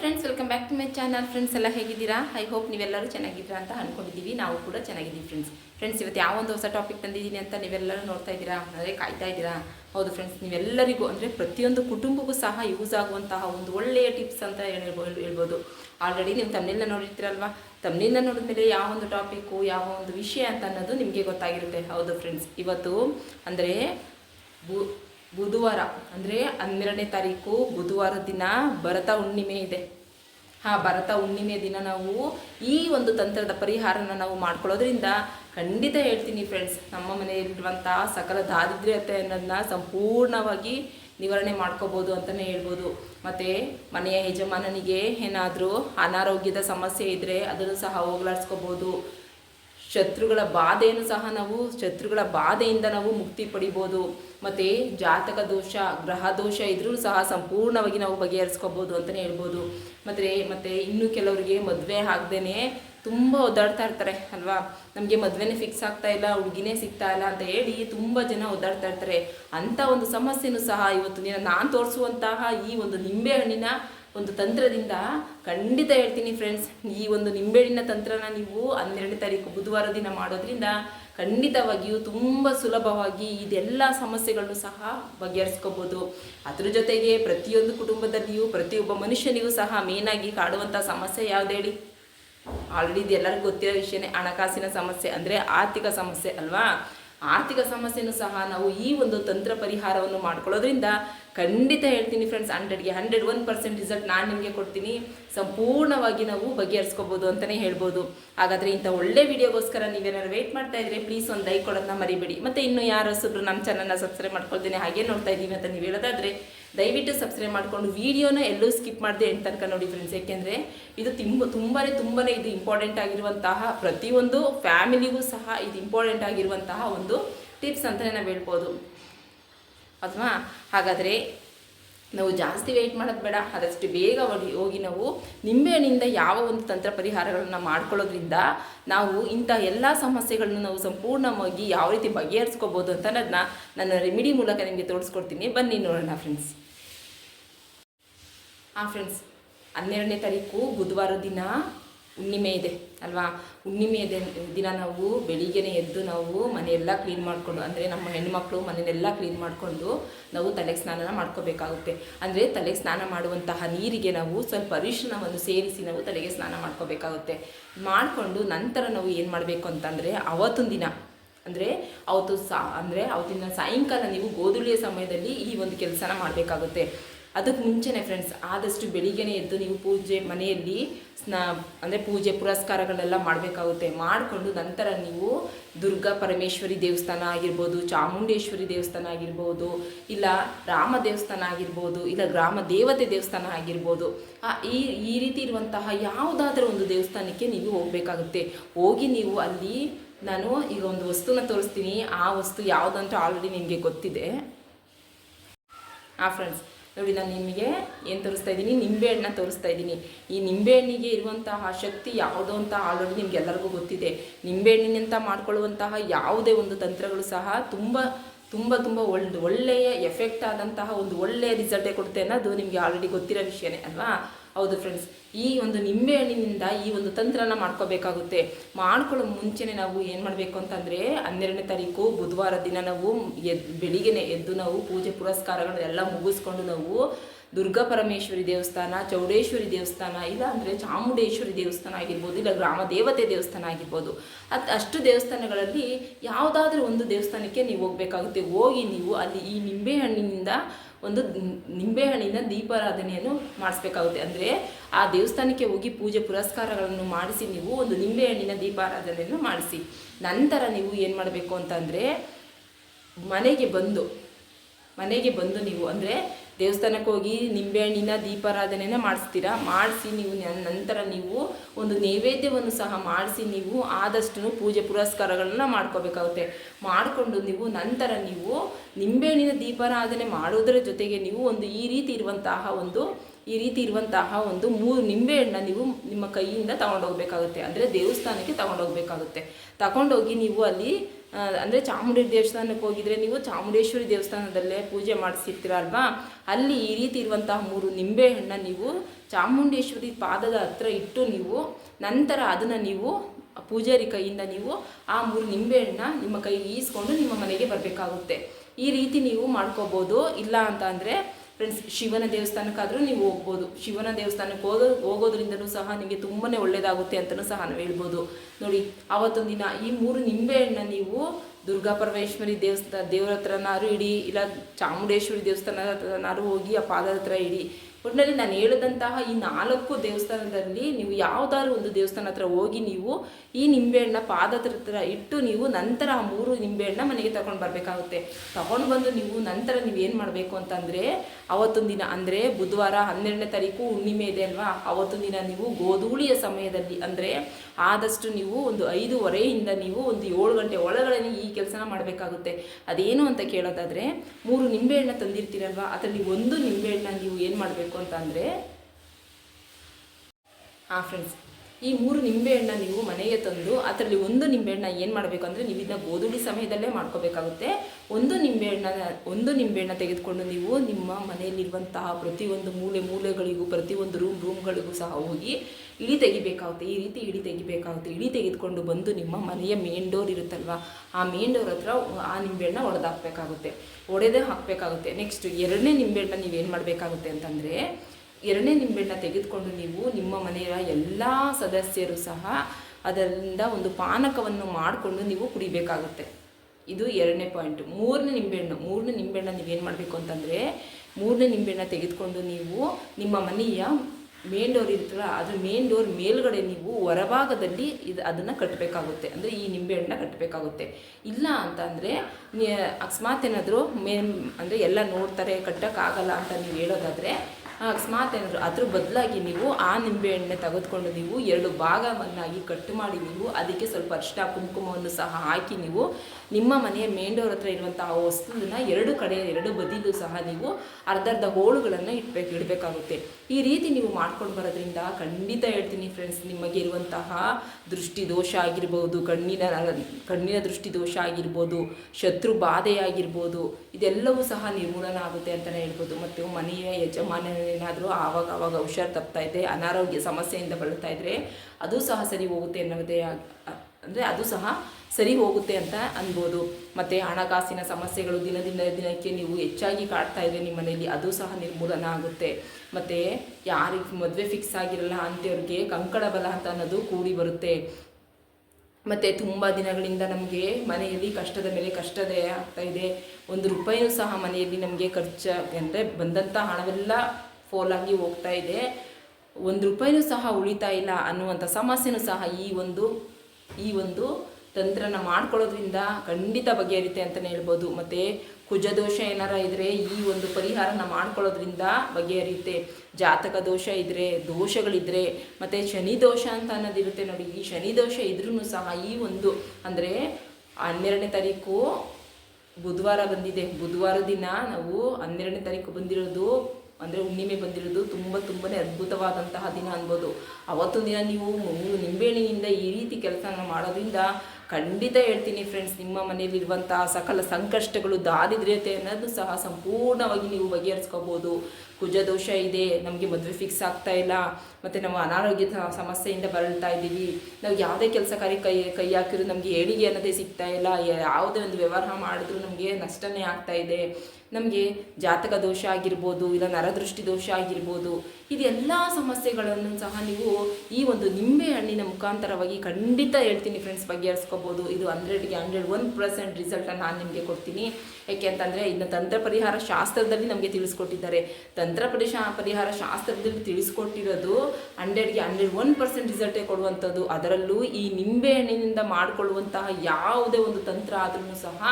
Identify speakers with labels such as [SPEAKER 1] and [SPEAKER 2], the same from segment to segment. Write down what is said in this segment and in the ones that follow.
[SPEAKER 1] Friends welcome back to my channel friends ಎಲ್ಲ ಹೇಗಿದ್ದೀರಾ? I hope ನೀವೆಲ್ಲರೂ ಚೆನ್ನಾಗಿದ್ದೀರಾ ಅಂತ ಅಂದ್ಕೊಂಡಿದ್ದೀವಿ ನಾವು ಕೂಡ ಚೆನ್ನಾಗಿದ್ದೀವಿ ಫ್ರೆಂಡ್ಸ್ ಫ್ರೆಂಡ್ಸ್ ಇವತ್ತು ಯಾವ ಒಂದು ಹೊಸ ಟಾಪಿಕ್ ತಂದಿದ್ದೀನಿ ಅಂತ ನೀವೆಲ್ಲರೂ ನೋಡ್ತಾ ಇದ್ದೀರಾ? ಅಂದರೆ ಕಾಯ್ತಾ ಇದ್ದೀರಾ? ಹೌದು ಫ್ರೆಂಡ್ಸ್ ನೀವೆಲ್ಲರಿಗೂ, ಅಂದರೆ ಪ್ರತಿಯೊಂದು ಕುಟುಂಬಕ್ಕೂ ಸಹ ಯೂಸ್ ಆಗುವಂತಹ ಒಂದು ಒಳ್ಳೆಯ ಟಿಪ್ಸ್ ಅಂತ ಹೇಳ್ಬೋದು ಹೇಳ್ಬೋದು. ಆಲ್ರೆಡಿ ನೀವು ತಮ್ಮನೆಲ್ಲ ನೋಡಿರ್ತೀರಲ್ವಾ? ತಮ್ಮನೆಲ್ಲ ನೋಡಿದ್ಮೇಲೆ ಯಾವ ಒಂದು ಟಾಪಿಕ್ಕು ಯಾವ ಒಂದು ವಿಷಯ ಅಂತ ಅನ್ನೋದು ನಿಮಗೆ ಗೊತ್ತಾಗಿರುತ್ತೆ. ಹೌದು ಫ್ರೆಂಡ್ಸ್ ಇವತ್ತು, ಅಂದರೆ ಬುಧವಾರ, ಅಂದರೆ ಹನ್ನೆರಡನೇ ತಾರೀಕು ಬುಧವಾರ ದಿನ ಭರತ ಹುಣ್ಣಿಮೆ ಇದೆ. ಹಾ, ಭರತ ಹುಣ್ಣಿಮೆ ದಿನ ನಾವು ಈ ಒಂದು ತಂತ್ರದ ಪರಿಹಾರನ ನಾವು ಮಾಡ್ಕೊಳ್ಳೋದ್ರಿಂದ ಖಂಡಿತ ಹೇಳ್ತೀನಿ ಫ್ರೆಂಡ್ಸ್ ನಮ್ಮ ಮನೆಯಲ್ಲಿರುವಂಥ ಸಕಲ ದಾರಿದ್ರ್ಯತೆ ಅನ್ನೋದನ್ನ ಸಂಪೂರ್ಣವಾಗಿ ನಿವಾರಣೆ ಮಾಡ್ಕೋಬೋದು ಅಂತಲೇ ಹೇಳ್ಬೋದು. ಮತ್ತು ಮನೆಯ ಯಜಮಾನನಿಗೆ ಏನಾದರೂ ಅನಾರೋಗ್ಯದ ಸಮಸ್ಯೆ ಇದ್ದರೆ ಅದನ್ನು ಸಹ ಹೋಗ್ಲಾಡ್ಸ್ಕೋಬೋದು. ಶತ್ರುಗಳ ಬಾಧೆಯನ್ನು ಸಹ ನಾವು, ಶತ್ರುಗಳ ಬಾಧೆಯಿಂದ ನಾವು ಮುಕ್ತಿ ಪಡಿಬೋದು. ಮತ್ತು ಜಾತಕ ದೋಷ, ಗ್ರಹ ದೋಷ ಇದ್ರೂ ಸಹ ಸಂಪೂರ್ಣವಾಗಿ ನಾವು ಬಗೆಹರಿಸ್ಕೋಬೋದು ಅಂತಲೇ ಹೇಳ್ಬೋದು. ಮತ್ತು ಮತ್ತು ಇನ್ನೂ ಕೆಲವರಿಗೆ ಮದುವೆ ಆಗ್ದೇ ತುಂಬ ಒದ್ದಾಡ್ತಾ ಇರ್ತಾರೆ, ಅಲ್ವಾ? ನಮಗೆ ಮದುವೆನೇ ಫಿಕ್ಸ್ ಆಗ್ತಾ ಇಲ್ಲ, ಹುಡುಗಿನೇ ಸಿಗ್ತಾ ಇಲ್ಲ ಅಂತ ಹೇಳಿ ತುಂಬ ಜನ ಒದ್ದಾಡ್ತಾ ಇರ್ತಾರೆ. ಅಂಥ ಒಂದು ಸಮಸ್ಯೆನೂ ಸಹ ಇವತ್ತು ನೀನು ತೋರಿಸುವಂತಹ ಈ ಒಂದು ನಿಂಬೆಹಣ್ಣಿನ ಒಂದು ತಂತ್ರದಿಂದ ಖಂಡಿತ ಹೇಳ್ತೀನಿ ಫ್ರೆಂಡ್ಸ್ ಈ ಒಂದು ನಿಂಬೆಹಣ್ಣಿನ ತಂತ್ರನ ನೀವು ಹನ್ನೆರಡನೇ ತಾರೀಕು ಬುಧವಾರ ದಿನ ಮಾಡೋದ್ರಿಂದ ಖಂಡಿತವಾಗಿಯೂ ತುಂಬ ಸುಲಭವಾಗಿ ಇದೆಲ್ಲ ಸಮಸ್ಯೆಗಳನ್ನು ಸಹ ಬಗೆಹರಿಸ್ಕೋಬೋದು. ಅದ್ರ ಜೊತೆಗೆ ಪ್ರತಿಯೊಂದು ಕುಟುಂಬದಲ್ಲಿಯೂ, ಪ್ರತಿಯೊಬ್ಬ ಮನುಷ್ಯನಿಗೂ ಸಹ ಮೇನಾಗಿ ಕಾಡುವಂಥ ಸಮಸ್ಯೆ ಯಾವ್ದು ಹೇಳಿ? ಆಲ್ರೆಡಿ ಇದು ಎಲ್ಲರಿಗೂ ಗೊತ್ತಿರೋ ವಿಷಯನೇ ಹಣಕಾಸಿನ ಸಮಸ್ಯೆ ಅಂದರೆ ಆರ್ಥಿಕ ಸಮಸ್ಯೆ ಅಲ್ವಾ? ಆರ್ಥಿಕ ಸಮಸ್ಯೆನೂ ಸಹ ನಾವು ಈ ಒಂದು ತಂತ್ರ ಪರಿಹಾರವನ್ನು ಮಾಡ್ಕೊಳ್ಳೋದ್ರಿಂದ ಖಂಡಿತ ಹೇಳ್ತೀನಿ ಫ್ರೆಂಡ್ಸ್ ಹಂಡ್ರೆಡ್ಗೆ ಹಂಡ್ರೆಡ್ ಒನ್ ಪರ್ಸೆಂಟ್ ರಿಸಲ್ಟ್ ನಾನು ನಿಮಗೆ ಕೊಡ್ತೀನಿ. ಸಂಪೂರ್ಣವಾಗಿ ನಾವು ಬಗೆಹರಿಸ್ಕೋಬೋದು ಅಂತಲೇ ಹೇಳ್ಬೋದು. ಹಾಗಾದರೆ ಇಂಥ ಒಳ್ಳೆ ವೀಡಿಯೋಗೋಸ್ಕರ ನೀವೇನಾದ್ರು ವೆಯ್ಟ್ ಮಾಡ್ತಾ ಇದ್ರೆ ಪ್ಲೀಸ್ ಒಂದು ಲೈಕ್ ಕೊಡೋದನ್ನ ಮರಿಬೇಡಿ. ಮತ್ತು ಇನ್ನು ಯಾರು ಹೊಸಬ್ರು ನಮ್ಮ ಚಾನಲ್ನ ಸಬ್ಸ್ಕ್ರೈಬ್ ಮಾಡ್ಕೊಳ್ತೀನಿ ಹಾಗೆ ನೋಡ್ತಾ ಇದ್ದೀವಿ ಅಂತ ನೀವು ಹೇಳೋದಾದರೆ, ದಯವಿಟ್ಟು ಸಬ್ಸ್ಕ್ರೈಬ್ ಮಾಡಿಕೊಂಡು ವಿಡಿಯೋನ ಎಲ್ಲೂ ಸ್ಕಿಪ್ ಮಾಡದೆ ಎಂಡ್ ತನಕ ನೋಡಿ ಫ್ರೆಂಡ್ಸ್ ಏಕೆಂದರೆ ಇದು ತುಂಬ ತುಂಬಾ ತುಂಬಾ ಇದು ಇಂಪಾರ್ಟೆಂಟ್ ಆಗಿರುವಂತಹ ಪ್ರತಿಯೊಂದು ಫ್ಯಾಮಿಲಿಗೂ ಸಹ ಇದು ಇಂಪಾರ್ಟೆಂಟ್ ಆಗಿರುವಂತಹ ಒಂದು ಟಿಪ್ಸ್ ಅಂತಲೇ ನಾವು ಹೇಳ್ಬೋದು. ಅಥವಾ ಹಾಗಾದರೆ ನಾವು ಜಾಸ್ತಿ ವೆಯ್ಟ್ ಮಾಡೋದು ಬೇಡ. ಆದಷ್ಟು ಬೇಗ ಹೋಗಿ ನಾವು ನಿಂಬೆಹಣ್ಣಿಂದ ಯಾವ ಒಂದು ತಂತ್ರ ಪರಿಹಾರಗಳನ್ನು ಮಾಡ್ಕೊಳ್ಳೋದ್ರಿಂದ ನಾವು ಇಂಥ ಎಲ್ಲ ಸಮಸ್ಯೆಗಳನ್ನು ನಾವು ಸಂಪೂರ್ಣವಾಗಿ ಯಾವ ರೀತಿ ಬಗೆಹರಿಸ್ಕೋಬೋದು ಅಂತ ಅನ್ನೋದನ್ನ ನನ್ನ ರೆಮಿಡಿ ಮೂಲಕ ನಿಮಗೆ ತೋರಿಸ್ಕೊಡ್ತೀನಿ. ಬನ್ನಿ ನೋಡೋಣ ಫ್ರೆಂಡ್ಸ್ ಹಾಂ ಫ್ರೆಂಡ್ಸ್ ಹನ್ನೆರಡನೇ ತಾರೀಕು, ಬುಧವಾರ ದಿನ. ಹುಣ್ಣಿಮೆ ಇದೆ, ಅಲ್ವಾ? ಹುಣ್ಣಿಮೆ ದಿನ- ದಿನ ನಾವು ಬೆಳಿಗ್ಗೆನೇ ಎದ್ದು ನಾವು ಮನೆಯೆಲ್ಲ ಕ್ಲೀನ್ ಮಾಡಿಕೊಂಡು, ಅಂದರೆ ನಮ್ಮ ಹೆಣ್ಮಕ್ಳು ಮನೆಯೆಲ್ಲ ಕ್ಲೀನ್ ಮಾಡಿಕೊಂಡು ನಾವು ತಲೆಗೆ ಸ್ನಾನ ಮಾಡ್ಕೋಬೇಕಾಗುತ್ತೆ. ಅಂದರೆ ತಲೆಗೆ ಸ್ನಾನ ಮಾಡುವಂತಹ ನೀರಿಗೆ ನಾವು ಸ್ವಲ್ಪ ಅರಿಶಿನವನ್ನು ಸೇರಿಸಿ ನಾವು ತಲೆಗೆ ಸ್ನಾನ ಮಾಡ್ಕೋಬೇಕಾಗುತ್ತೆ. ಮಾಡಿಕೊಂಡು ನಂತರ ನಾವು ಏನು ಮಾಡಬೇಕು ಅಂತಂದರೆ ಅವತ್ತೊಂದು ದಿನ, ಅಂದರೆ ಅವತ್ತು ಸಾ, ಅಂದರೆ ಅವತ್ತಿನ ಸಾಯಂಕಾಲ ನೀವು ಗೋಧುಳಿಯ ಸಮಯದಲ್ಲಿ ಈ ಒಂದು ಕೆಲಸನ ಮಾಡಬೇಕಾಗುತ್ತೆ. ಅದಕ್ಕೆ ಮುಂಚೆನೇ ಫ್ರೆಂಡ್ಸ್ ಆದಷ್ಟು ಬೆಳಿಗ್ಗೆನೇ ಎದ್ದು ನೀವು ಪೂಜೆ ಮನೆಯಲ್ಲಿ ಸ್ನಾ, ಅಂದರೆ ಪೂಜೆ ಪುರಸ್ಕಾರಗಳೆಲ್ಲ ಮಾಡಬೇಕಾಗುತ್ತೆ. ಮಾಡಿಕೊಂಡು ನಂತರ ನೀವು ದುರ್ಗಾ ಪರಮೇಶ್ವರಿ ದೇವಸ್ಥಾನ ಆಗಿರ್ಬೋದು, ಚಾಮುಂಡೇಶ್ವರಿ ದೇವಸ್ಥಾನ ಆಗಿರ್ಬೋದು, ಇಲ್ಲ ರಾಮ ದೇವಸ್ಥಾನ ಆಗಿರ್ಬೋದು, ಇಲ್ಲ ಗ್ರಾಮ ದೇವತೆ ದೇವಸ್ಥಾನ ಆಗಿರ್ಬೋದು ಈ ಈ ರೀತಿ ಇರುವಂತಹ ಯಾವುದಾದ್ರೂ ಒಂದು ದೇವಸ್ಥಾನಕ್ಕೆ ನೀವು ಹೋಗಬೇಕಾಗುತ್ತೆ. ಹೋಗಿ ನೀವು ಅಲ್ಲಿ ನಾನು ಈಗ ಒಂದು ವಸ್ತುನ ತೋರಿಸ್ತೀನಿ. ಆ ವಸ್ತು ಯಾವುದಂತ ಆಲ್ರೆಡಿ ನಿಮಗೆ ಗೊತ್ತಿದೆ. ಆ ಫ್ರೆಂಡ್ಸ್ ನೋಡಿ ನಾನು ನಿಮಗೆ ಏನು ತೋರಿಸ್ತಾ ಇದ್ದೀನಿ? ನಿಂಬೆಹಣ್ಣನ್ನ ತೋರಿಸ್ತಾ ಇದ್ದೀನಿ. ಈ ನಿಂಬೆಹಣ್ಣಿಗೆ ಇರುವಂತಹ ಶಕ್ತಿ ಯಾವುದೋ ಅಂತ ಆಲ್ರೆಡಿ ನಿಮಗೆಲ್ಲರಿಗೂ ಗೊತ್ತಿದೆ. ನಿಂಬೆಹಣ್ಣಿನಿಂದ ಮಾಡ್ಕೊಳ್ಳುವಂತಹ ಯಾವುದೇ ಒಂದು ತಂತ್ರಗಳು ಸಹ ತುಂಬ ತುಂಬ ತುಂಬ ಒಳ್ಳೆ, ಒಳ್ಳೆಯ ಎಫೆಕ್ಟ್ ಆದಂತಹ ಒಂದು ಒಳ್ಳೆಯ ರಿಸಲ್ಟೇ ಕೊಡುತ್ತೆ ಅನ್ನೋದು ನಿಮಗೆ ಆಲ್ರೆಡಿ ಗೊತ್ತಿರೋ ವಿಷಯನೇ, ಅಲ್ವಾ? ಹೌದು ಫ್ರೆಂಡ್ಸ್ ಈ ಒಂದು ನಿಂಬೆ ಹಣ್ಣಿನಿಂದ ಈ ಒಂದು ತಂತ್ರನ ಮಾಡ್ಕೋಬೇಕಾಗುತ್ತೆ. ಮಾಡ್ಕೊಳ್ಳೋ ಮುಂಚೆನೇ ನಾವು ಏನು ಮಾಡಬೇಕು ಅಂತಂದರೆ, ಹನ್ನೆರಡನೇ ತಾರೀಕು, ಬುಧವಾರ ದಿನ ನಾವು ಎದ್, ಬೆಳಿಗ್ಗೆನೆ ಎದ್ದು ನಾವು ಪೂಜೆ ಪುರಸ್ಕಾರಗಳನ್ನೆಲ್ಲ ಮುಗಿಸ್ಕೊಂಡು ನಾವು ದುರ್ಗಾ ಪರಮೇಶ್ವರಿ ದೇವಸ್ಥಾನ, ಚೌಡೇಶ್ವರಿ ದೇವಸ್ಥಾನ, ಇಲ್ಲ ಅಂದರೆ ಚಾಮುಂಡೇಶ್ವರಿ ದೇವಸ್ಥಾನ ಆಗಿರ್ಬೋದು, ಇಲ್ಲ ಗ್ರಾಮ ದೇವತೆ ದೇವಸ್ಥಾನ ಆಗಿರ್ಬೋದು. ಅದು, ಅಷ್ಟು ದೇವಸ್ಥಾನಗಳಲ್ಲಿ ಯಾವುದಾದ್ರೂ ಒಂದು ದೇವಸ್ಥಾನಕ್ಕೆ ನೀವು ಹೋಗಬೇಕಾಗುತ್ತೆ. ಹೋಗಿ ನೀವು ಅಲ್ಲಿ ಈ ನಿಂಬೆಹಣ್ಣಿನಿಂದ ಒಂದು ನಿಂಬೆಹಣ್ಣಿನ ದೀಪಾರಾಧನೆಯನ್ನು ಮಾಡಿಸ್ಬೇಕಾಗುತ್ತೆ. ಅಂದರೆ ಆ ದೇವಸ್ಥಾನಕ್ಕೆ ಹೋಗಿ ಪೂಜೆ ಪುರಸ್ಕಾರಗಳನ್ನು ಮಾಡಿಸಿ ನೀವು ಒಂದು ನಿಂಬೆಹಣ್ಣಿನ ದೀಪಾರಾಧನೆಯನ್ನು ಮಾಡಿಸಿ. ನಂತರ ನೀವು ಏನು ಮಾಡಬೇಕು ಅಂತಂದರೆ ಮನೆಗೆ ಬಂದು ಮನೆಗೆ ಬಂದು ನೀವು ಅಂದರೆ ದೇವಸ್ಥಾನಕ್ಕೆ ಹೋಗಿ ನಿಂಬೆಹಣ್ಣಿನ ದೀಪಾರಾಧನೆನ ಮಾಡಿಸ್ತೀರಾ? ಮಾಡಿಸಿ ನೀವು ನಂತರ ನೀವು ಒಂದು ನೈವೇದ್ಯವನ್ನು ಸಹ ಮಾಡಿಸಿ ನೀವು ಆದಷ್ಟು ಪೂಜೆ ಪುರಸ್ಕಾರಗಳನ್ನ ಮಾಡ್ಕೋಬೇಕಾಗುತ್ತೆ. ಮಾಡಿಕೊಂಡು ನೀವು ನಂತರ ನೀವು ನಿಂಬೆಹಣ್ಣಿನ ದೀಪಾರಾಧನೆ ಮಾಡೋದರ ಜೊತೆಗೆ ನೀವು ಒಂದು ಈ ರೀತಿ ಇರುವಂತಹ ಒಂದು ಈ ರೀತಿ ಇರುವಂತಹ ಒಂದು ಮೂರು ನಿಂಬೆಹಣ್ಣ ನೀವು ನಿಮ್ಮ ಕೈಯಿಂದ ತಗೊಂಡೋಗ್ಬೇಕಾಗುತ್ತೆ ಅಂದರೆ ದೇವಸ್ಥಾನಕ್ಕೆ ತಗೊಂಡೋಗ್ಬೇಕಾಗುತ್ತೆ ತಗೊಂಡೋಗಿ ನೀವು ಅಲ್ಲಿ ಅಂದರೆ ಚಾಮುಂಡಿ ದೇವಸ್ಥಾನಕ್ಕೆ ಹೋಗಿದ್ರೆ ನೀವು ಚಾಮುಂಡೇಶ್ವರಿ ದೇವಸ್ಥಾನದಲ್ಲೇ ಪೂಜೆ ಮಾಡಿಸಿರ್ತೀರ ಅಲ್ಲಿ ಈ ರೀತಿ ಇರುವಂತಹ ಮೂರು ನಿಂಬೆಹಣ್ಣ ನೀವು ಚಾಮುಂಡೇಶ್ವರಿ ಪಾದದ ಹತ್ರ ಇಟ್ಟು ನೀವು ನಂತರ ಅದನ್ನು ನೀವು ಪೂಜಾರಿ ಕೈಯಿಂದ ನೀವು ಆ ಮೂರು ನಿಂಬೆಹಣ್ಣ ನಿಮ್ಮ ಕೈಗೆ ಈಸ್ಕೊಂಡು ನಿಮ್ಮ ಮನೆಗೆ ಬರಬೇಕಾಗುತ್ತೆ. ಈ ರೀತಿ ನೀವು ಮಾಡ್ಕೋಬೋದು. ಇಲ್ಲ ಅಂತ ಅಂದರೆ ಫ್ರೆಂಡ್ಸ್ ಶಿವನ ದೇವಸ್ಥಾನಕ್ಕಾದರೂ ನೀವು ಹೋಗ್ಬೋದು. ಶಿವನ ದೇವಸ್ಥಾನಕ್ಕೆ ಹೋಗೋ ಹೋಗೋದ್ರಿಂದನೂ ಸಹ ನಿಮಗೆ ತುಂಬಾ ಒಳ್ಳೆಯದಾಗುತ್ತೆ ಅಂತಲೂ ಸಹ ನಾವು ಹೇಳ್ಬೋದು. ನೋಡಿ ಆವತ್ತೊಂದು ದಿನ ಈ ಮೂರು ನಿಂಬೆಹಣ್ಣು ನೀವು ದುರ್ಗಾ ಪರಮೇಶ್ವರಿ ದೇವಸ್ಥಾನ ದೇವರ ಹತ್ರನಾರು ಇಡಿ, ಇಲ್ಲ ಚಾಮುಂಡೇಶ್ವರಿ ದೇವಸ್ಥಾನದ ಹೋಗಿ ಆ ಪಾದದ ಹತ್ರ ಇಡಿ. ಒಟ್ಟಿನಲ್ಲಿ ನಾನು ಹೇಳಿದಂತಹ ಈ ನಾಲ್ಕು ದೇವಸ್ಥಾನದಲ್ಲಿ ನೀವು ಯಾವ್ದಾದ್ರು ಒಂದು ದೇವಸ್ಥಾನ ಹತ್ರ ಹೋಗಿ ನೀವು ಈ ನಿಂಬೆಹಣ್ಣ ಪಾದದ ಹತ್ರ ಇಟ್ಟು ನೀವು ನಂತರ ಆ ಮೂರು ನಿಂಬೆಹಣ್ಣ ಮನೆಗೆ ತಗೊಂಡು ಬರಬೇಕಾಗುತ್ತೆ. ತಗೊಂಡು ಬಂದು ನೀವು ನಂತರ ನೀವು ಏನು ಮಾಡಬೇಕು ಅಂತಂದರೆ ಅವತ್ತೊಂದು ದಿನ ಅಂದರೆ ಬುಧವಾರ ಹನ್ನೆರಡನೇ ತಾರೀಕು ಹುಣ್ಣಿಮೆ ಇದೆ ಅಲ್ವಾ? ಅವತ್ತೊಂದು ದಿನ ನೀವು ಗೋಧೂಳಿಯ ಸಮಯದಲ್ಲಿ ಅಂದರೆ ಆದಷ್ಟು ನೀವು ಒಂದು ಐದೂವರೆಯಿಂದ ನೀವು ಒಂದು ಏಳು ಗಂಟೆ ಒಳಗಡೆ ಈ ಕೆಲಸನ ಮಾಡಬೇಕಾಗುತ್ತೆ. ಅದೇನು ಅಂತ ಕೇಳೋದಾದರೆ, ಮೂರು ನಿಂಬೆಹಣ್ಣ ತಂದಿರ್ತೀರಲ್ವಾ? ಅದರಲ್ಲಿ ಒಂದು ನಿಂಬೆಹಣ್ಣ ನೀವು ಏನು ಮಾಡಬೇಕು ಅಂತ ಅಂದರೆ ಹಾಂ ಫ್ರೆಂಡ್ಸ್ ಈ ಮೂರು ನಿಂಬೆಹಣ್ಣ ನೀವು ಮನೆಗೆ ತಂದು ಅದರಲ್ಲಿ ಒಂದು ನಿಂಬೆಹಣ್ಣ ಏನು ಮಾಡಬೇಕು ಅಂದರೆ ನೀವು ಇದನ್ನ ಗೋಧುಳಿ ಸಮಯದಲ್ಲೇ ಮಾಡ್ಕೋಬೇಕಾಗುತ್ತೆ. ಒಂದು ನಿಂಬೆಹಣ್ಣ ಒಂದು ನಿಂಬೆಹಣ್ಣ ತೆಗೆದುಕೊಂಡು ನೀವು ನಿಮ್ಮ ಮನೆಯಲ್ಲಿರುವಂತಹ ಪ್ರತಿಯೊಂದು ಮೂಲೆ ಮೂಲೆಗಳಿಗೂ, ಪ್ರತಿಯೊಂದು ರೂಮ್ ರೂಮ್ಗಳಿಗೂ ಸಹ ಹೋಗಿ ಇಳಿ ತೆಗಿಬೇಕಾಗುತ್ತೆ. ಈ ರೀತಿ ಇಳಿ ತೆಗಿಬೇಕಾಗುತ್ತೆ. ಇಳಿ ತೆಗೆದುಕೊಂಡು ಬಂದು ನಿಮ್ಮ ಮನೆಯ ಮೇನ್ ಡೋರ್ ಇರುತ್ತಲ್ವ, ಆ ಮೇನ್ ಡೋರ್ ಹತ್ರ ಆ ನಿಂಬೆಹಣ್ಣ ಒಡೆದಾಕಬೇಕಾಗುತ್ತೆ. ಒಡೆದೇ ಹಾಕಬೇಕಾಗುತ್ತೆ. ನೆಕ್ಸ್ಟ್ ಎರಡನೇ ನಿಂಬೆಹಣ್ಣ ನೀವೇನು ಮಾಡಬೇಕಾಗುತ್ತೆ ಅಂತಂದರೆ ಎರಡನೇ ನಿಂಬೆಹಣ್ಣ ತೆಗೆದುಕೊಂಡು ನೀವು ನಿಮ್ಮ ಮನೆಯ ಎಲ್ಲ ಸದಸ್ಯರು ಸಹ ಅದರಿಂದ ಒಂದು ಪಾನಕವನ್ನು ಮಾಡಿಕೊಂಡು ನೀವು ಕುಡಿಬೇಕಾಗುತ್ತೆ. ಇದು ಎರಡನೇ ಪಾಯಿಂಟ್. ಮೂರನೇ ನಿಂಬೆಹಣ್ಣು. ಮೂರನೇ ನಿಂಬೆಹಣ್ಣ ನೀವೇನು ಮಾಡಬೇಕು ಅಂತಂದರೆ, ಮೂರನೇ ನಿಂಬೆಹಣ್ಣ ತೆಗೆದುಕೊಂಡು ನೀವು ನಿಮ್ಮ ಮನೆಯ ಮೇನ್ ಡೋರ್ ಇರುತ್ತಲ್ಲ ಅದ್ರ ಮೇನ್ ಡೋರ್ ಮೇಲ್ಗಡೆ ನೀವು ಹೊರಭಾಗದಲ್ಲಿ ಇದು ಅದನ್ನು ಕಟ್ಟಬೇಕಾಗುತ್ತೆ ಅಂದರೆ ಈ ನಿಂಬೆಹಣ್ಣ ಕಟ್ಟಬೇಕಾಗುತ್ತೆ ಇಲ್ಲ ಅಂತ ಅಂದರೆ ಅಕಸ್ಮಾತ್ ಏನಾದರೂ ಮೇನ್ ಅಂದರೆ ಎಲ್ಲ ನೋಡ್ತಾರೆ, ಕಟ್ಟೋಕ್ಕಾಗಲ್ಲ ಅಂತ ನೀವು ಹೇಳೋದಾದರೆ ಅಕಸ್ಮಾತ್ ಏನಾದ್ರು ಅದ್ರ ಬದಲಾಗಿ ನೀವು ಆ ನಿಂಬೆ ಎಣ್ಣೆ ತೆಗೆದುಕೊಂಡು ನೀವು ಎರಡು ಭಾಗವನ್ನಾಗಿ ಕಟ್ ಮಾಡಿ ನೀವು ಅದಕ್ಕೆ ಸ್ವಲ್ಪ ಅರಿಶಿನ ಕುಂಕುಮವನ್ನು ಸಹ ಹಾಕಿ ನೀವು ನಿಮ್ಮ ಮನೆಯ ಮೇಂಡೋರ ಡೋರ್ ಹತ್ರ ಇರುವಂತಹ ವಸ್ತುವಿನ ಎರಡು ಕಡೆ, ಎರಡು ಬದಿಲೂ ಸಹ ನೀವು ಅರ್ಧ ಅರ್ಧ ಹೋಳುಗಳನ್ನು ಇಟ್ಬೇಕು ಇಡಬೇಕಾಗುತ್ತೆ. ಈ ರೀತಿ ನೀವು ಮಾಡ್ಕೊಂಡು ಬರೋದ್ರಿಂದ ಖಂಡಿತ ಹೇಳ್ತೀನಿ ಫ್ರೆಂಡ್ಸ್ ನಿಮಗೆ ಇರುವಂತಹ ದೃಷ್ಟಿ ದೋಷ ಆಗಿರ್ಬೋದು, ಕಣ್ಣಿನ ಕಣ್ಣಿನ ದೃಷ್ಟಿ ದೋಷ ಆಗಿರ್ಬೋದು, ಶತ್ರು ಬಾಧೆಯಾಗಿರ್ಬೋದು, ಇದೆಲ್ಲವೂ ಸಹ ನಿರ್ಮೂಲನ ಆಗುತ್ತೆ ಅಂತಲೇ ಹೇಳ್ಬೋದು. ಮತ್ತು ಮನೆಯ ಯಜಮಾನನೇನಾದರೂ ಆವಾಗ ಆವಾಗ ಹುಷಾರು ತಪ್ತಾ ಇದೆ ಅನಾರೋಗ್ಯ ಸಮಸ್ಯೆಯಿಂದ ಬಳಲ್ತಾ ಇದ್ದರೆ ಅದು ಸಹ ಸರಿ ಹೋಗುತ್ತೆ ಅನ್ನೋದೇ ಅಂದರೆ ಅದು ಸಹ ಸರಿ ಹೋಗುತ್ತೆ ಅಂತ ಅನ್ಬೋದು. ಮತ್ತು ಹಣಕಾಸಿನ ಸಮಸ್ಯೆಗಳು ದಿನದಿಂದ ದಿನಕ್ಕೆ ನೀವು ಹೆಚ್ಚಾಗಿ ಕಾಡ್ತಾ ಇದೆ ನಿಮ್ಮ ಮನೆಯಲ್ಲಿ ಅದು ಸಹ ನಿರ್ಮೂಲನ ಆಗುತ್ತೆ. ಮತ್ತು ಯಾರಿಗೆ ಮದುವೆ ಫಿಕ್ಸ್ ಆಗಿರಲ್ಲ ಅಂಥವ್ರಿಗೆ ಕಂಕಣ ಬಲ ಅಂತ ಅನ್ನೋದು ಕೂಡಿ ಬರುತ್ತೆ. ಮತ್ತು ತುಂಬ ದಿನಗಳಿಂದ ನಮಗೆ ಮನೆಯಲ್ಲಿ ಕಷ್ಟದ ಮೇಲೆ ಕಷ್ಟದೇ ಆಗ್ತಾ ಇದೆ. ಒಂದು ರೂಪಾಯಿಯೂ ಸಹ ಮನೆಯಲ್ಲಿ ನಮಗೆ ಖರ್ಚು ಅಂದರೆ ಬಂದಂಥ ಹಣವೆಲ್ಲ ಫೋಲಾಗಿ ಹೋಗ್ತಾ ಇದೆ. ಒಂದು ರೂಪಾಯಿನೂ ಸಹ ಉಳಿತಾ ಇಲ್ಲ ಅನ್ನುವಂಥ ಸಮಸ್ಯೆನೂ ಸಹ ಈ ಒಂದು ಈ ಒಂದು ತಂತ್ರನ ಮಾಡ್ಕೊಳ್ಳೋದ್ರಿಂದ ಖಂಡಿತ ಬಗೆಹರಿತೆ ಅಂತಲೇ ಹೇಳ್ಬೋದು. ಮತ್ತು ಕುಜದೋಷ ಏನಾರ ಇದ್ದರೆ ಈ ಒಂದು ಪರಿಹಾರನ ಮಾಡ್ಕೊಳ್ಳೋದ್ರಿಂದ ಬಗೆಹರಿಯುತ್ತೆ ಜಾತಕ ದೋಷ ಇದ್ದರೆ ದೋಷಗಳಿದ್ದರೆ ಮತ್ತು ಶನಿ ದೋಷ ಅಂತ ಅನ್ನೋದಿರುತ್ತೆ ನೋಡಿ. ಈ ಶನಿ ದೋಷ ಇದ್ರೂ ಸಹ ಈ ಒಂದು ಅಂದರೆ ಹನ್ನೆರಡನೇ ತಾರೀಕು ಬುಧವಾರ ಬಂದಿದೆ. ಬುಧವಾರ ದಿನ ನಾವು ಹನ್ನೆರಡನೇ ತಾರೀಕು ಬಂದಿರೋದು ಅಂದರೆ ಹುಣ್ಣಿಮೆ ಬಂದಿರೋದು ತುಂಬ ತುಂಬಾ ಅದ್ಭುತವಾದಂತಹ ದಿನ ಅನ್ಬೋದು. ಅವತ್ತು ದಿನ ನೀವು ನಿಂಬೆಹಣ್ಣಿನಿಂದ ಈ ರೀತಿ ಕೆಲಸನ ಮಾಡೋದ್ರಿಂದ ಖಂಡಿತ ಹೇಳ್ತೀನಿ ಫ್ರೆಂಡ್ಸ್ ನಿಮ್ಮ ಮನೆಯಲ್ಲಿರುವಂತಹ ಸಕಲ ಸಂಕಷ್ಟಗಳು, ದಾರಿದ್ರ್ಯತೆ ಅನ್ನೋದು ಸಹ ಸಂಪೂರ್ಣವಾಗಿ ನೀವು ಬಗೆಹರಿಸ್ಕೋಬೋದು. ಕುಜದೋಷ ಇದೆ, ನಮಗೆ ಮದುವೆ ಫಿಕ್ಸ್ ಆಗ್ತಾ ಇಲ್ಲ, ಮತ್ತು ನಾವು ಅನಾರೋಗ್ಯದ ಸಮಸ್ಯೆಯಿಂದ ಬರಳ್ತಾ ಇದ್ದೀವಿ. ನಾವು ಯಾವುದೇ ಕೆಲಸ ಕಾರ್ಯ ಕೈ ಕೈ ಹಾಕಿದ್ರು ನಮಗೆ ಏಳಿಗೆ ಅನ್ನೋದೇ ಸಿಗ್ತಾ ಇಲ್ಲ. ಯಾವುದೇ ಒಂದು ವ್ಯವಹಾರ ಮಾಡಿದ್ರು ನಮಗೆ ನಷ್ಟನೇ ಆಗ್ತಾ ಇದೆ. ನಮಗೆ ಜಾತಕ ದೋಷ ಆಗಿರ್ಬೋದು, ಇಲ್ಲ ನರದೃಷ್ಟಿ ದೋಷ ಆಗಿರ್ಬೋದು ಇದೆಲ್ಲ ಸಮಸ್ಯೆಗಳನ್ನು ಸಹ ನೀವು ಈ ಒಂದು ನಿಂಬೆ ಹಣ್ಣಿನ ಮುಖಾಂತರವಾಗಿ ಖಂಡಿತ ಹೇಳ್ತೀನಿ ಫ್ರೆಂಡ್ಸ್ ಬಗೆಹರಿಸ್ಕೋಬೋದು. ಇದು ಹಂಡ್ರೆಡ್ಗೆ ಹಂಡ್ರೆಡ್ ಒನ್ ಪರ್ಸೆಂಟ್ ರಿಸಲ್ಟನ್ನು ನಾನು ನಿಮಗೆ ಕೊಡ್ತೀನಿ. ಯಾಕೆ ಅಂತಂದರೆ ಇನ್ನು ತಂತ್ರ ಪರಿಹಾರ ಶಾಸ್ತ್ರದಲ್ಲಿ ನಮಗೆ ತಿಳಿಸ್ಕೊಟ್ಟಿದ್ದಾರೆ. ತಂತ್ರ ಪರಿಶಾ, ಪರಿಹಾರ ಶಾಸ್ತ್ರದಲ್ಲಿ ತಿಳಿಸ್ಕೊಟ್ಟಿರೋದು ಹಂಡ್ರೆಡ್ಗೆ ಹಂಡ್ರೆಡ್ ಒನ್ ಪರ್ಸೆಂಟ್ ರಿಸಲ್ಟೇ ಕೊಡುವಂಥದ್ದು. ಅದರಲ್ಲೂ ಈ ನಿಂಬೆ ಹಣ್ಣಿನಿಂದ ಮಾಡಿಕೊಳ್ಳುವಂತಹ ಯಾವುದೇ ಒಂದು ತಂತ್ರ ಆದ್ರೂ ಸಹ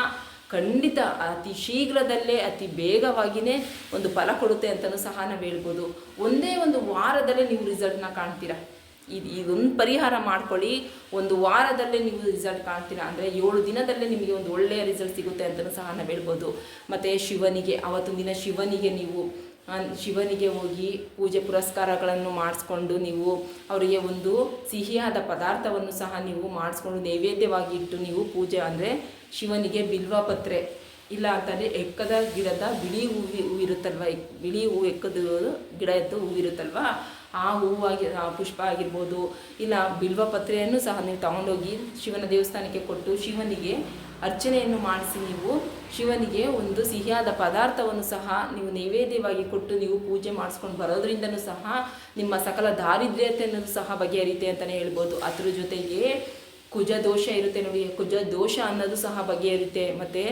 [SPEAKER 1] ಖಂಡಿತ ಅತಿ ಶೀಘ್ರದಲ್ಲೇ, ಅತಿ ಬೇಗವಾಗಿಯೇ ಒಂದು ಫಲ ಕೊಡುತ್ತೆ ಅಂತಲೂ ಸಹ ನಾವು ಹೇಳ್ಬೋದು. ಒಂದೇ ಒಂದು ವಾರದಲ್ಲೇ ನೀವು ರಿಸಲ್ಟ್ನ ಕಾಣ್ತೀರಾ? ಇದು ಇದೊಂದು ಪರಿಹಾರ ಮಾಡ್ಕೊಳ್ಳಿ. ಒಂದು ವಾರದಲ್ಲೇ ನೀವು ರಿಸಲ್ಟ್ ಕಾಣ್ತೀರಾ ಅಂದರೆ ಏಳು ದಿನದಲ್ಲೇ ನಿಮಗೆ ಒಂದು ಒಳ್ಳೆಯ ರಿಸಲ್ಟ್ ಸಿಗುತ್ತೆ ಅಂತಲೂ ಸಹ ನಾವು ಹೇಳ್ಬೋದು. ಮತ್ತು ಶಿವನಿಗೆ, ಅವತ್ತು ದಿನ ಶಿವನಿಗೆ ನೀವು ಶಿವನಿಗೆ ಹೋಗಿ ಪೂಜೆ ಪುರಸ್ಕಾರಗಳನ್ನು ಮಾಡಿಸ್ಕೊಂಡು ನೀವು ಅವರಿಗೆ ಒಂದು ಸಿಹಿಯಾದ ಪದಾರ್ಥವನ್ನು ಸಹ ನೀವು ಮಾಡಿಸ್ಕೊಂಡು ನೈವೇದ್ಯವಾಗಿ ಇಟ್ಟು ನೀವು ಪೂಜೆ ಅಂದರೆ ಶಿವನಿಗೆ ಬಿಲ್ವಪತ್ರೆ ಇಲ್ಲ ಅಂತಂದರೆ ಎಕ್ಕದ ಗಿಡದ ಬಿಳಿ ಹೂವಿ ಹೂ ಇರುತ್ತಲ್ವ? ಬಿಳಿ ಹೂವು ಎಕ್ಕದ ಗಿಡ ಎದ್ದು ಹೂವಿರುತ್ತಲ್ವ ಆ ಹೂವಾಗಿ ಆ ಪುಷ್ಪ ಆಗಿರ್ಬೋದು. ಇಲ್ಲ ಬಿಲ್ವ ಪತ್ರೆಯನ್ನು ಸಹ ನೀವು ತಗೊಂಡೋಗಿ ಶಿವನ ದೇವಸ್ಥಾನಕ್ಕೆ ಕೊಟ್ಟು ಶಿವನಿಗೆ ಅರ್ಚನೆಯನ್ನು ಮಾಡಿಸಿ ನೀವು ಶಿವನಿಗೆ ಒಂದು ಸಿಹಿಯಾದ ಪದಾರ್ಥವನ್ನು ಸಹ ನೀವು ನೈವೇದ್ಯವಾಗಿ ಕೊಟ್ಟು ನೀವು ಪೂಜೆ ಮಾಡಿಸ್ಕೊಂಡು ಬರೋದ್ರಿಂದನೂ ಸಹ ನಿಮ್ಮ ಸಕಲ ದಾರಿದ್ರ್ಯತೆಯನ್ನು ಸಹ ಬಗೆಹರಿತೆ ಅಂತಲೇ ಹೇಳ್ಬೋದು. ಅದ್ರ ಜೊತೆಗೆ ಕುಜ ದೋಷ ಇರುತ್ತೆ ನೋಡಿ, ಕುಜ ದೋಷ ಅನ್ನೋದು ಸಹ ಬಗೆಯಿರುತ್ತೆ ಮತ್ತು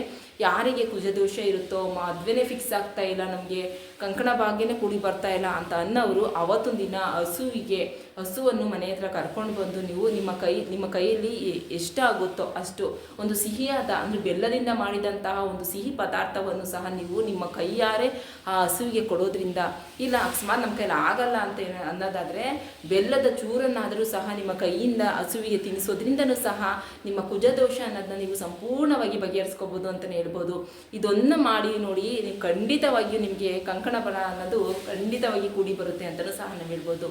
[SPEAKER 1] ಯಾರಿಗೆ ಕುಜ ದೋಷ ಇರುತ್ತೋ ಮದುವೆನೇ ಫಿಕ್ಸ್ ಆಗ್ತಾ ಇಲ್ಲ ನಮಗೆ. ಕಂಕಣ ಭಾಗ್ಯನೇ ಕೂಡಿ ಬರ್ತಾ ಇಲ್ಲ ಅಂತ ಅನ್ನೋರು ಅವತ್ತೊಂದು ದಿನ ಹಸುವಿಗೆ, ಹಸುವನ್ನು ಮನೆ ಹತ್ರ ಕರ್ಕೊಂಡು ಬಂದು, ನೀವು ನಿಮ್ಮ ಕೈ, ನಿಮ್ಮ ಕೈಯಲ್ಲಿ ಎಷ್ಟಾಗುತ್ತೋ ಅಷ್ಟು ಒಂದು ಸಿಹಿಯಾದ, ಅಂದರೆ ಬೆಲ್ಲದಿಂದ ಮಾಡಿದಂತಹ ಒಂದು ಸಿಹಿ ಪದಾರ್ಥವನ್ನು ಸಹ ನೀವು ನಿಮ್ಮ ಕೈಯಾರೆ ಆ ಹಸುವಿಗೆ ಕೊಡೋದ್ರಿಂದ ಇಲ್ಲ, ಅಕಸ್ಮಾತ್ ನಮ್ಮ ಕೈಯಲ್ಲಿ ಆಗಲ್ಲ ಅಂತ ಅನ್ನೋದಾದರೆ ಬೆಲ್ಲದ ಚೂರನ್ನಾದರೂ ಸಹ ನಿಮ್ಮ ಕೈಯಿಂದ ಹಸುವಿಗೆ ತಿನ್ನಿಸೋದ್ರಿಂದನೂ ಸಹ ನಿಮ್ಮ ಕುಜದೋಷ ಅನ್ನೋದನ್ನ ನೀವು ಸಂಪೂರ್ಣವಾಗಿ ಬಗೆಹರಿಸ್ಕೋಬೋದು ಅಂತಲೇ ಹೇಳ್ಬೋದು. ಇದೊಂದು ಮಾಡಿ ನೋಡಿ, ನೀವು ಖಂಡಿತವಾಗಿಯೂ ನಿಮಗೆ ಕಂಕಣ ಬಲ ಅನ್ನೋದು ಖಂಡಿತವಾಗಿ ಕೂಡಿ ಬರುತ್ತೆ ಅಂತಲೂ ಸಹ ನಾವು ಹೇಳ್ಬೋದು.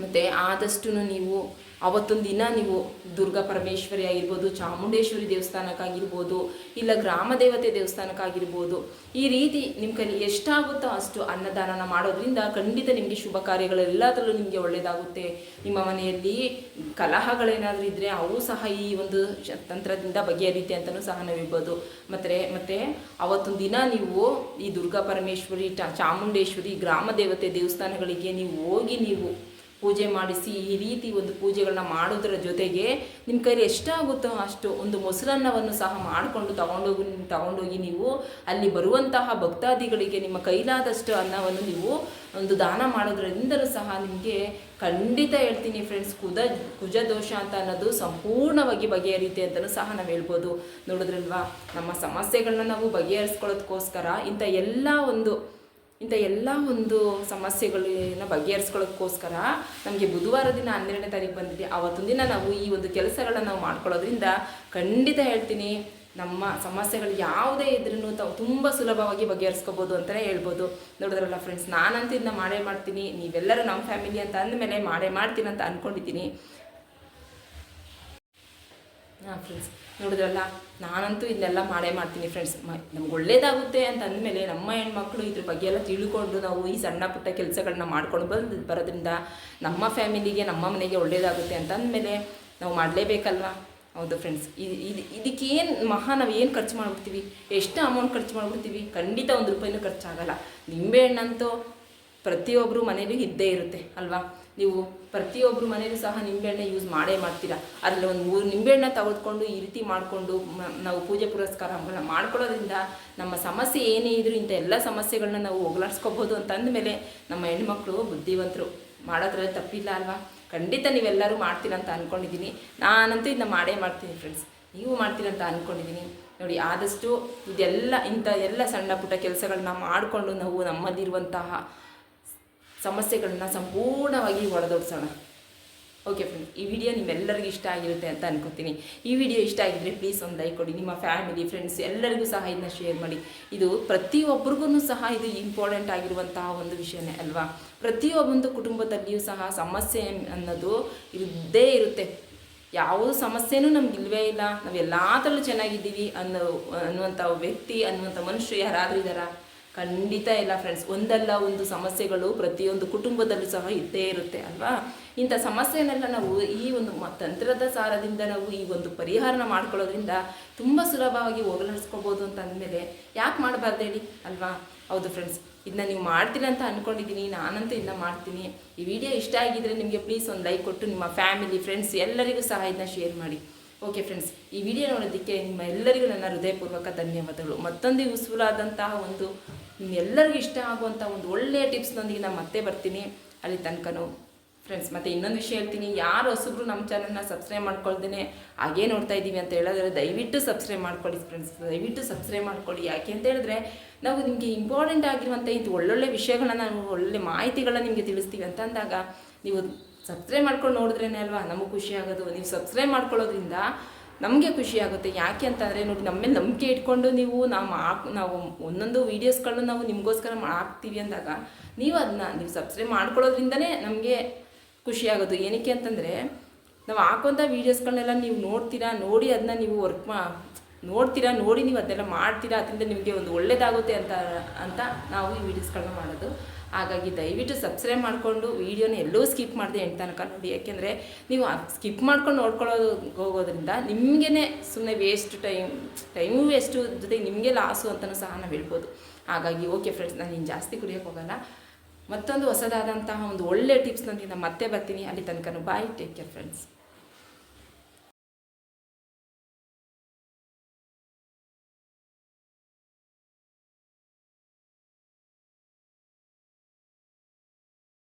[SPEAKER 1] ಮತ್ತು ಆದಷ್ಟು ನೀವು ಅವತ್ತೊಂದು ದಿನ ನೀವು ದುರ್ಗಾ ಪರಮೇಶ್ವರಿ ಆಗಿರ್ಬೋದು, ಚಾಮುಂಡೇಶ್ವರಿ ದೇವಸ್ಥಾನಕ್ಕಾಗಿರ್ಬೋದು, ಇಲ್ಲ ಗ್ರಾಮ ದೇವತೆ ದೇವಸ್ಥಾನಕ್ಕಾಗಿರ್ಬೋದು, ಈ ರೀತಿ ನಿಮ್ಮ ಕೈಲಿ ಎಷ್ಟಾಗುತ್ತೋ ಅಷ್ಟು ಅನ್ನದಾನನ ಮಾಡೋದ್ರಿಂದ ಖಂಡಿತ ನಿಮಗೆ ಶುಭ ಕಾರ್ಯಗಳೆಲ್ಲದರಲ್ಲೂ ನಿಮಗೆ ಒಳ್ಳೆಯದಾಗುತ್ತೆ ನಿಮ್ಮ ಮನೆಯಲ್ಲಿ ಕಲಹಗಳೇನಾದರೂ ಇದ್ದರೆ ಅವು ಸಹ ಈ ಒಂದು ತಂತ್ರದಿಂದ ಬಗೆಹರಿತೆ ಅಂತಲೂ ಸಹ ನಾವಿರ್ಬೋದು ಹೇಳ್ಬೋದು. ಮತ್ತು ಮತ್ತು ಅವತ್ತೊಂದು ದಿನ ನೀವು ಈ ದುರ್ಗಾ ಪರಮೇಶ್ವರಿ, ಚಾಮುಂಡೇಶ್ವರಿ, ಗ್ರಾಮ ದೇವತೆ ದೇವಸ್ಥಾನಗಳಿಗೆ ನೀವು ಹೋಗಿ ನೀವು ಪೂಜೆ ಮಾಡಿಸಿ ಈ ರೀತಿ ಒಂದು ಪೂಜೆಗಳನ್ನ ಮಾಡೋದ್ರ ಜೊತೆಗೆ ನಿಮ್ಮ ಕೈಲಿ ಎಷ್ಟಾಗುತ್ತೋ ಅಷ್ಟು ಒಂದು ಮೊಸರನ್ನವನ್ನು ಸಹ ಮಾಡಿಕೊಂಡು ತಗೊಂಡೋಗಿ ತಗೊಂಡೋಗಿ ನೀವು ಅಲ್ಲಿ ಬರುವಂತಹ ಭಕ್ತಾದಿಗಳಿಗೆ ನಿಮ್ಮ ಕೈಲಾದಷ್ಟು ಅನ್ನವನ್ನು ನೀವು ಒಂದು ದಾನ ಮಾಡೋದ್ರಿಂದಲೂ ಸಹ ನಿಮಗೆ ಖಂಡಿತ ಹೇಳ್ತೀನಿ ಫ್ರೆಂಡ್ಸ್ ಕುದ, ಕುಜ ದೋಷ ಅಂತ ಅನ್ನೋದು ಸಂಪೂರ್ಣವಾಗಿ ಬಗೆಹರಿಯುತ್ತೆ ಅಂತಲೂ ಸಹ ನಾವು ಹೇಳ್ಬೋದು. ನೋಡಿದ್ರಲ್ವಾ? ನಮ್ಮ ಸಮಸ್ಯೆಗಳನ್ನ ನಾವು ಬಗೆಹರಿಸ್ಕೊಳ್ಳೋದಕ್ಕೋಸ್ಕರ ಇಂಥ ಎಲ್ಲ ಒಂದು ಇಂಥ ಎಲ್ಲ ಒಂದು ಸಮಸ್ಯೆಗಳನ್ನ ಬಗೆಹರಿಸ್ಕೊಳ್ಳೋಕ್ಕೋಸ್ಕರ ನಮಗೆ ಬುಧವಾರ ದಿನ ಹನ್ನೆರಡನೇ ತಾರೀಕು ಬಂದಿದೆ. ಆವತ್ತೊಂದು ದಿನ ನಾವು ಈ ಒಂದು ಕೆಲಸಗಳನ್ನ ನಾವು ಮಾಡ್ಕೊಳ್ಳೋದ್ರಿಂದ ಖಂಡಿತ ಹೇಳ್ತೀನಿ, ನಮ್ಮ ಸಮಸ್ಯೆಗಳು ಯಾವುದೇ ಇದ್ರೂ ತಾವು ತುಂಬ ಸುಲಭವಾಗಿ ಬಗೆಹರಿಸ್ಕೋಬೋದು ಅಂತಲೇ ಹೇಳ್ಬೋದು. ನೋಡಿದ್ರಲ್ಲ ಫ್ರೆಂಡ್ಸ್ ನಾನಂತೂ ಇದನ್ನ ಮಾಡೇ ಮಾಡ್ತೀನಿ, ನೀವೆಲ್ಲರೂ ನಮ್ಮ ಫ್ಯಾಮಿಲಿ ಅಂತ ಅಂದಮೇಲೆ ಮಾಡೇ ಮಾಡ್ತೀನಿ ಅಂತ ಅಂದ್ಕೊಂಡಿದ್ದೀನಿ ಹಾಂ ಫ್ರೆಂಡ್ಸ್ ನೋಡಿದ್ರಲ್ಲ, ನಾನಂತೂ ಇದನ್ನೆಲ್ಲ ಮಾಡೇ ಮಾಡ್ತೀನಿ ಫ್ರೆಂಡ್ಸ್ ನಮ್ಗೆ ಒಳ್ಳೇದಾಗುತ್ತೆ ಅಂತ ಅಂದಮೇಲೆ ನಮ್ಮ ಹೆಣ್ಮಕ್ಳು ಇದ್ರ ಬಗ್ಗೆ ಎಲ್ಲ ತಿಳ್ಕೊಂಡು ನಾವು ಈ ಸಣ್ಣ ಪುಟ್ಟ ಕೆಲಸಗಳನ್ನ ಮಾಡ್ಕೊಂಡು ಬಂದು, ಬರೋದ್ರಿಂದ ನಮ್ಮ ಫ್ಯಾಮಿಲಿಗೆ, ನಮ್ಮ ಮನೆಗೆ ಒಳ್ಳೇದಾಗುತ್ತೆ ಅಂತ ಅಂದಮೇಲೆ ನಾವು ಮಾಡಲೇಬೇಕಲ್ವಾ? ಹೌದು ಫ್ರೆಂಡ್ಸ್ ಇದು ಇದಕ್ಕೇನು ಮಹಾ ನಾವು ಏನು ಖರ್ಚು ಮಾಡ್ಬಿಡ್ತೀವಿ? ಎಷ್ಟು ಅಮೌಂಟ್ ಖರ್ಚು ಮಾಡ್ಬಿಡ್ತೀವಿ? ಖಂಡಿತ ಒಂದು ರೂಪಾಯಿನೂ ಖರ್ಚಾಗಲ್ಲ. ನಿಂಬೆಹಣ್ಣಂತೂ ಪ್ರತಿಯೊಬ್ಬರು ಮನೇಲಿ ಇದ್ದೇ ಇರುತ್ತೆ, ಅಲ್ವಾ? ನೀವು ಪ್ರತಿಯೊಬ್ಬರು ಮನೆಯಲ್ಲೂ ಸಹ ನಿಂಬೆಹಣ್ಣೆ ಯೂಸ್ ಮಾಡೇ ಮಾಡ್ತೀರಾ? ಅದರಲ್ಲಿ ಒಂದು ಮೂರು ನಿಂಬೆಹಣ್ಣ ತೆಗೆದುಕೊಂಡು ಈ ರೀತಿ ಮಾಡಿಕೊಂಡು ನಾವು ಪೂಜೆ ಪುರಸ್ಕಾರಗಳನ್ನ ಮಾಡ್ಕೊಳ್ಳೋದ್ರಿಂದ ನಮ್ಮ ಸಮಸ್ಯೆ ಏನೇ ಇದ್ರೂ ಇಂಥ ಎಲ್ಲ ಸಮಸ್ಯೆಗಳನ್ನ ನಾವು ಹೋಗ್ಲಾಡ್ಸ್ಕೋಬೋದು ಅಂತ ಮೇಲೆ ನಮ್ಮ ಹೆಣ್ಮಕ್ಳು ಬುದ್ಧಿವಂತರು. ಮಾಡೋದ್ರಲ್ಲಿ ತಪ್ಪಿಲ್ಲ ಅಲ್ವಾ? ಖಂಡಿತ ನೀವೆಲ್ಲರೂ ಮಾಡ್ತೀರ ಅಂತ ಅಂದ್ಕೊಂಡಿದ್ದೀನಿ ನಾನಂತೂ ಇದನ್ನ ಮಾಡೇ ಮಾಡ್ತೀನಿ ಫ್ರೆಂಡ್ಸ್ ನೀವು ಮಾಡ್ತೀರಂತ ಅಂದ್ಕೊಂಡಿದ್ದೀನಿ ನೋಡಿ, ಆದಷ್ಟು ಇದೆಲ್ಲ ಇಂಥ ಎಲ್ಲ ಸಣ್ಣ ಪುಟ್ಟ ಕೆಲಸಗಳನ್ನ ಮಾಡಿಕೊಂಡು ನಾವು ನಮ್ಮಲ್ಲಿರುವಂತಹ ಸಮಸ್ಯೆಗಳನ್ನ ಸಂಪೂರ್ಣವಾಗಿ ಹೊಡೆದೋಡ್ಸೋಣ. ಓಕೆ ಫ್ರೆಂಡ್ ಈ ವಿಡಿಯೋ ನಿಮ್ಮೆಲ್ಲರಿಗೂ ಇಷ್ಟ ಆಗಿರುತ್ತೆ ಅಂತ ಅನ್ಕೋತೀನಿ. ಈ ವಿಡಿಯೋ ಇಷ್ಟ ಆಗಿದ್ರೆ ಪ್ಲೀಸ್ ಒಂದು ಲೈಕ್ ಕೊಡಿ, ನಿಮ್ಮ ಫ್ಯಾಮಿಲಿ ಫ್ರೆಂಡ್ಸ್ ಎಲ್ಲರಿಗೂ ಸಹ ಇದನ್ನ ಶೇರ್ ಮಾಡಿ. ಇದು ಪ್ರತಿಯೊಬ್ಬರಿಗೂ ಸಹ ಇದು ಇಂಪಾರ್ಟೆಂಟ್ ಆಗಿರುವಂತಹ ಒಂದು ವಿಷಯನೇ ಅಲ್ವಾ? ಪ್ರತಿಯೊಬ್ಬೊಂದು ಕುಟುಂಬದಲ್ಲಿಯೂ ಸಹ ಸಮಸ್ಯೆ ಅನ್ನೋದು ಇದ್ದೇ ಇರುತ್ತೆ. ಯಾವುದು ಸಮಸ್ಯೆನೂ ನಮ್ಗೆ ಇಲ್ವೇ ಇಲ್ಲ. ನಾವು ಎಲ್ಲದರಲ್ಲೂ ಚೆನ್ನಾಗಿದ್ದೀವಿ ಅನ್ನೋ, ಅನ್ನುವಂಥ ವ್ಯಕ್ತಿ, ಅನ್ನುವಂಥ ಮನುಷ್ಯ ಯಾರಾದರೂ ಇದ್ದಾರಾ? ಖಂಡಿತ ಇಲ್ಲ ಫ್ರೆಂಡ್ಸ್ ಒಂದಲ್ಲ ಒಂದು ಸಮಸ್ಯೆಗಳು ಪ್ರತಿಯೊಂದು ಕುಟುಂಬದಲ್ಲೂ ಸಹ ಇದ್ದೇ ಇರುತ್ತೆ ಅಲ್ವಾ? ಇಂಥ ಸಮಸ್ಯೆನೆಲ್ಲ ನಾವು ಈ ಒಂದು ತಂತ್ರದ ಸಾರದಿಂದ ನಾವು ಈ ಒಂದು ಪರಿಹಾರನ ಮಾಡ್ಕೊಳ್ಳೋದ್ರಿಂದ ತುಂಬ ಸುಲಭವಾಗಿ ಹೋಗಲಾಡಿಸ್ಕೋಬೋದು ಅಂತ ಅಂದಮೇಲೆ ಯಾಕೆ ಮಾಡಬಾರ್ದು ಹೇಳಿ? ಅಲ್ವಾ? ಹೌದು ಫ್ರೆಂಡ್ಸ್ ಇದನ್ನ ನೀವು ಮಾಡ್ತೀರ ಅಂತ ಅಂದ್ಕೊಂಡಿದ್ದೀನಿ ನಾನಂತೂ ಇದನ್ನ ಮಾಡ್ತೀನಿ. ಈ ವಿಡಿಯೋ ಇಷ್ಟ ಆಗಿದ್ದರೆ ನಿಮಗೆ ಪ್ಲೀಸ್ ಒಂದು ಲೈಕ್ ಕೊಟ್ಟು ನಿಮ್ಮ ಫ್ಯಾಮಿಲಿ ಫ್ರೆಂಡ್ಸ್ ಎಲ್ಲರಿಗೂ ಸಹ ಇದನ್ನ ಶೇರ್ ಮಾಡಿ. ಓಕೆ ಫ್ರೆಂಡ್ಸ್ ಈ ವಿಡಿಯೋ ನೋಡೋದಕ್ಕೆ ನಿಮ್ಮ ಎಲ್ಲರಿಗೂ ನನ್ನ ಹೃದಯಪೂರ್ವಕ ಧನ್ಯವಾದಗಳು. ಮತ್ತೊಂದು ಯೂಸ್ಫುಲ್ ಆದಂತಹ ಒಂದು ಎಲ್ಲರಿಗೂ ಇಷ್ಟ ಆಗುವಂಥ ಒಂದು ಒಳ್ಳೆಯ ಟಿಪ್ಸ್ನೊಂದಿಗೆ ನಾನು ಮತ್ತೆ ಬರ್ತೀನಿ. ಅಲ್ಲಿ ತನಕನೂ. ಫ್ರೆಂಡ್ಸ್ ಮತ್ತು ಇನ್ನೊಂದು ವಿಷಯ ಹೇಳ್ತೀನಿ. ಯಾರು ಹೊಸಬ್ರು ನಮ್ಮ ಚಾನಲ್ನ ಸಬ್ಸ್ಕ್ರೈಬ್ ಮಾಡ್ಕೊಳ್ದೇ ಹಾಗೇ ನೋಡ್ತಾ ಇದ್ದೀವಿ ಅಂತ ಹೇಳಿದ್ರೆ ದಯವಿಟ್ಟು ಸಬ್ಸ್ಕ್ರೈಬ್ ಮಾಡ್ಕೊಳ್ಳಿ ಫ್ರೆಂಡ್ಸ್ ದಯವಿಟ್ಟು ಸಬ್ಸ್ಕ್ರೈಬ್ ಮಾಡ್ಕೊಳ್ಳಿ. ಯಾಕೆ ಅಂತ ಹೇಳಿದ್ರೆ, ನಾವು ನಿಮಗೆ ಇಂಪಾರ್ಟೆಂಟ್ ಆಗಿರುವಂಥ ಇದು ಒಳ್ಳೊಳ್ಳೆ ವಿಷಯಗಳನ್ನ ನಾವು, ಒಳ್ಳೆ ಮಾಹಿತಿಗಳನ್ನ ನಿಮಗೆ ತಿಳಿಸ್ತೀವಿ ಅಂತ ಅಂದಾಗ, ನೀವು ಸಬ್ಸ್ಕ್ರೈಬ್ ಮಾಡ್ಕೊಂಡು ನೋಡಿದ್ರೇನೆ ಅಲ್ವಾ? ನಮಗೆ ಖುಷಿ ಆಗೋದು. ನೀವು ಸಬ್ಸ್ಕ್ರೈಬ್ ಮಾಡ್ಕೊಳ್ಳೋದ್ರಿಂದ ನಮಗೆ ಖುಷಿ ಆಗುತ್ತೆ. ಯಾಕೆ ಅಂತಂದರೆ ನೋಡಿ ನಮ್ಮ ಮೇಲೆ ನಂಬಿಕೆ ಇಟ್ಕೊಂಡು ನೀವು ನಾವು ಹಾಕ್ ನಾವು ಒಂದೊಂದು ವೀಡಿಯೋಸ್ಗಳನ್ನ ನಾವು ನಿಮಗೋಸ್ಕರ ಹಾಕ್ತೀವಿ ಅಂದಾಗ ನೀವು ಅದನ್ನ ನೀವು ಸಬ್ಸ್ಕ್ರೈಬ್ ಮಾಡ್ಕೊಳ್ಳೋದ್ರಿಂದನೇ ನಮಗೆ ಖುಷಿ ಆಗೋದು. ಏನಕ್ಕೆ ಅಂತಂದರೆ ನಾವು ಹಾಕೋಂಥ ವೀಡಿಯೋಸ್ಗಳನ್ನೆಲ್ಲ ನೀವು ನೋಡ್ತೀರಾ, ನೋಡಿ ಅದನ್ನ ನೀವು ವರ್ಕ್ ಮಾ, ನೋಡ್ತೀರಾ, ನೋಡಿ ನೀವು ಅದನ್ನೆಲ್ಲ ಮಾಡ್ತೀರಾ, ಅದರಿಂದ ನಿಮಗೆ ಒಂದು ಒಳ್ಳೆಯದಾಗುತ್ತೆ ಅಂತ ಅಂತ ನಾವು ಈ ವೀಡಿಯೋಸ್ಗಳನ್ನ ಮಾಡೋದು. ಹಾಗಾಗಿ ದಯವಿಟ್ಟು ಸಬ್ಸ್ಕ್ರೈಬ್ ಮಾಡಿಕೊಂಡು ವೀಡಿಯೋನ ಎಲ್ಲೂ ಸ್ಕಿಪ್ ಮಾಡಿದೆ ಎಂಟು ತನಕ ನೋಡಿ. ಯಾಕೆಂದರೆ ನೀವು ಸ್ಕಿಪ್ ಮಾಡ್ಕೊಂಡು ನೋಡ್ಕೊಳ್ಳೋದು ಹೋಗೋದ್ರಿಂದ ನಿಮಗೇ ಸುಮ್ಮನೆ ವೇಸ್ಟ್ ಟೈಮ್ ಟೈಮು ವೇಸ್ಟು ಜೊತೆಗೆ ನಿಮಗೆ ಲಾಸು ಅಂತಲೂ ಸಹ ನಾವು ಹೇಳ್ಬೋದು. ಹಾಗಾಗಿ ಓಕೆ ಫ್ರೆಂಡ್ಸ್ ನಾನು ಇನ್ನು ಜಾಸ್ತಿ ಕುಡಿಯೋಕ್ಕೆ ಹೋಗಲ್ಲ. ಮತ್ತೊಂದು ಹೊಸದಾದಂತಹ ಒಂದು ಒಳ್ಳೆ ಟಿಪ್ಸ್ನೊಂದಿಗೆ ನಾನು ಮತ್ತೆ ಬರ್ತೀನಿ. ಅಲ್ಲಿ ತನಕ ಬಾಯ್ ಟೇಕ್ ಕೇರ್ ಫ್ರೆಂಡ್ಸ್